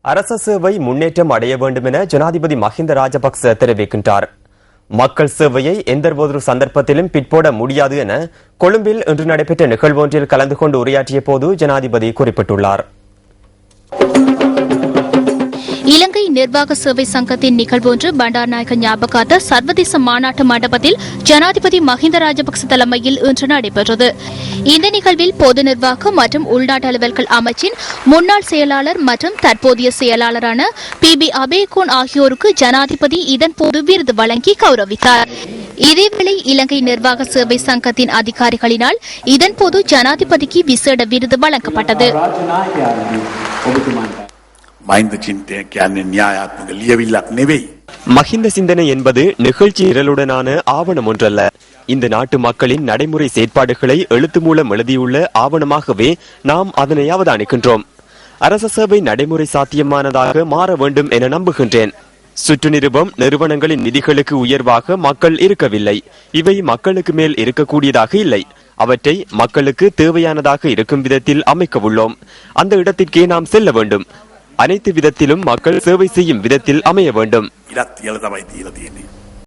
அரச சேவை முன்னேற்றம் அடைய வேண்டும் என ஜனாதிபதி மஹிந்த ராஜபக்ச தெரிவிக்கின்றார். மக்கள் சேவையை எந்தவொரு சந்தர்ப்பத்திலும் பிற்போட முடியாது என கொழும்பில் இன்று நடைபெற்ற நிகழ்வொன்றில் கலந்து கொண்டு உரையாற்றிய போது ஜனாதிபதி குறிப்பிட்டுள்ளார். இலங்கை நிர்வாக சேவை சங்கத்தின் நிகழ்வு ஒன்று பண்டார் பண்டார்நாயக ஞாபகார்த்த சர்வதேச மாநாட்டு மண்டபத்தில் ஜனாதிபதி மஹிந்த ராஜபக்ச தலைமையில் இன்று நடைபெற்றது. இந்த நிகழ்வில் பொது நிர்வாகம் மற்றும் உள்நாட்டு அலுவல்கள் அமைச்சின் முன்னாள் செயலாளர் மற்றும் தற்போதைய செயலாளரான பி பி அபேகோன் ஆகியோருக்கு ஜனாதிபதி இதன்போது விருது வழங்கி கௌரவித்தார். இதேவேளை இலங்கை நிர்வாக சேவை சங்கத்தின் அதிகாரிகளினால் இதன்போது ஜனாதிபதிக்கு விசேட விருது வழங்கப்பட்டது. மாய்ந்த சிந்தையான நியாயாத்மக லியவில்லாத்னவே மஹிந்த சிந்தனை என்பது நிகழ்ச்சி இரலுடனான ஆவணம் ஒன்றல்ல. இந்த நாட்டு மக்களின் நடைமுறை செயற்பாடுகளை எழுத்து மூலம் எழுதியுள்ள ஆவணமாகவே நாம் அதனையாவது அவதானிக்கின்றோம். அரச சபை நடைமுறை சாத்தியமானதாக மாற வேண்டும் என நம்புகின்றேன். சுற்று நிருபம் நிறுவனங்களின் நிதிகளுக்கு உயர்வாக மக்கள் இருக்கவில்லை. இவை மக்களுக்கு மேல் இருக்கக்கூடியதாக இல்லை. அவற்றை மக்களுக்கு தேவையானதாக இருக்கும் விதத்தில் அமைக்க உள்ளோம். அந்த இடத்திற்கே நாம் செல்ல வேண்டும். அனைத்து விதத்திலும் மக்கள் சேவை செய்யும் விதத்தில் அமைய வேண்டும்.